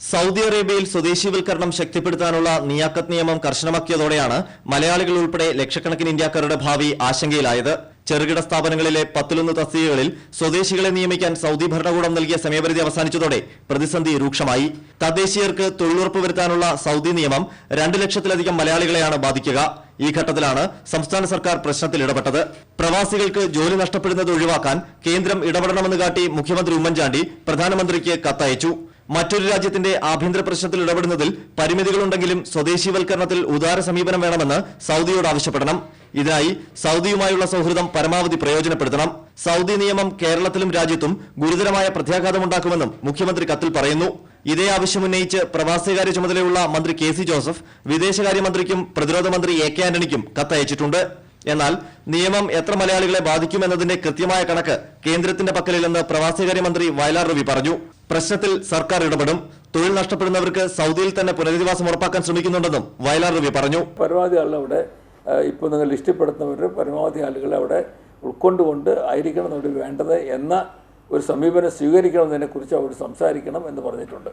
Saudi അറേബ്യയിൽ സ്വദേശിവൽക്കരണം ശക്തിപ്പെടുത്താനുള്ള നിയാക്കത്ത് നിയമം കർശനമാക്കിയതോടെയാണ് മലയാളികൾ ഉൾപ്പെടെ ലക്ഷക്കണക്കിന് ഇന്ത്യക്കാരുടെ ഭാവി ആശങ്കയിലായത്. ചെറുകിട സ്ഥാപനങ്ങളിലെ പത്തിലൊന്ന് തസ്തികകളിൽ സ്വദേശികളെ നിയമിക്കാൻ സൌദി ഭരണകൂടം നൽകിയ സമയപരിധി അവസാനിച്ചതോടെ പ്രതിസന്ധി രൂക്ഷമായി. തദ്ദേശീയർക്ക് തൊഴിലുറപ്പ് വരുത്താനുള്ള സൌദി നിയമം രണ്ട് ലക്ഷത്തിലധികം മലയാളികളെയാണ് ബാധിക്കുക. ഈ ഘട്ടത്തിലാണ് സംസ്ഥാന സർക്കാർ പ്രശ്നത്തിൽ ഇടപെട്ടത്. പ്രവാസികൾക്ക് ജോലി നഷ്ടപ്പെടുന്നത് ഒഴിവാക്കാൻ കേന്ദ്രം ഇടപെടണമെന്ന് കാട്ടി മുഖ്യമന്ത്രി ഉമ്മൻചാണ്ടി പ്രധാനമന്ത്രിക്ക് കത്തയച്ചു. മറ്റൊരു രാജ്യത്തിന്റെ ആഭ്യന്തര പ്രശ്നത്തിൽ ഇടപെടുന്നതിൽ പരിമിതികളുണ്ടെങ്കിലും സ്വദേശീവൽക്കരണത്തിൽ ഉദാര സമീപനം വേണമെന്ന് സൌദിയോട് ആവശ്യപ്പെടണം. ഇതിനായി സൌദിയുമായുള്ള സൌഹൃദം പരമാവധി പ്രയോജനപ്പെടുത്തണം. സൌദി നിയമം കേരളത്തിലും രാജ്യത്തും ഗുരുതരമായ പ്രത്യാഘാതമുണ്ടാക്കുമെന്നും മുഖ്യമന്ത്രി കത്തിൽ പറയുന്നു. ഇതേ ആവശ്യമുന്നയിച്ച് പ്രവാസികാര്യ ചുമതലയുള്ള മന്ത്രി കെ സി ജോസഫ് വിദേശകാര്യമന്ത്രിക്കും പ്രതിരോധ മന്ത്രി എ കെ ആന്റണിക്കും കത്തയച്ചിട്ടുണ്ട്. എന്നാൽ നിയമം എത്ര മലയാളികളെ ബാധിക്കുമെന്നതിന്റെ കൃത്യമായ കണക്ക് കേന്ദ്രത്തിന്റെ പക്കലില്ലെന്ന് പ്രവാസികാര്യമന്ത്രി വയലാർ രവി പറഞ്ഞു. പ്രശ്നത്തിൽ സർക്കാർ ഇടപെടും. തൊഴിൽ നഷ്ടപ്പെടുന്നവർക്ക് സൗദിയിൽ തന്നെ പുനരധിവാസം ഉറപ്പാക്കാൻ ശ്രമിക്കുന്നുണ്ടെന്നും വയലാർ രവി പറഞ്ഞു. പരമാവധി ആളുകൾ അവിടെ ഇപ്പോൾ നിങ്ങൾ ഇഷ്ടപ്പെടുന്നവരുടെ പരമാവധി ആളുകളെ അവിടെ ഉൾക്കൊണ്ടുകൊണ്ട് ആയിരിക്കണം നമ്മുടെ വേണ്ടത് എന്ന ഒരു സമീപനം സ്വീകരിക്കണമെന്നതിനെക്കുറിച്ച് അവർ സംസാരിക്കണം എന്ന് പറഞ്ഞിട്ടുണ്ട്.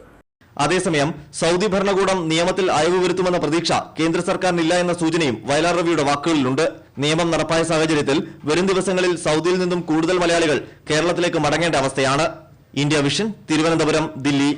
അതേസമയം സൗദി ഭരണകൂടം നിയമത്തിൽ അയവ് വരുത്തുമെന്ന പ്രതീക്ഷ കേന്ദ്ര സർക്കാരിനില്ല എന്ന സൂചനയും വയലാർ രവിയുടെ വാക്കുകളിലുണ്ട്. നിയമം നടപ്പായ സാഹചര്യത്തിൽ വരും ദിവസങ്ങളിൽ സൗദിയിൽ നിന്നും കൂടുതൽ മലയാളികൾ കേരളത്തിലേക്ക് മടങ്ങേണ്ട അവസ്ഥയാണ്. India Vision Thiruvananthapuram Delhi.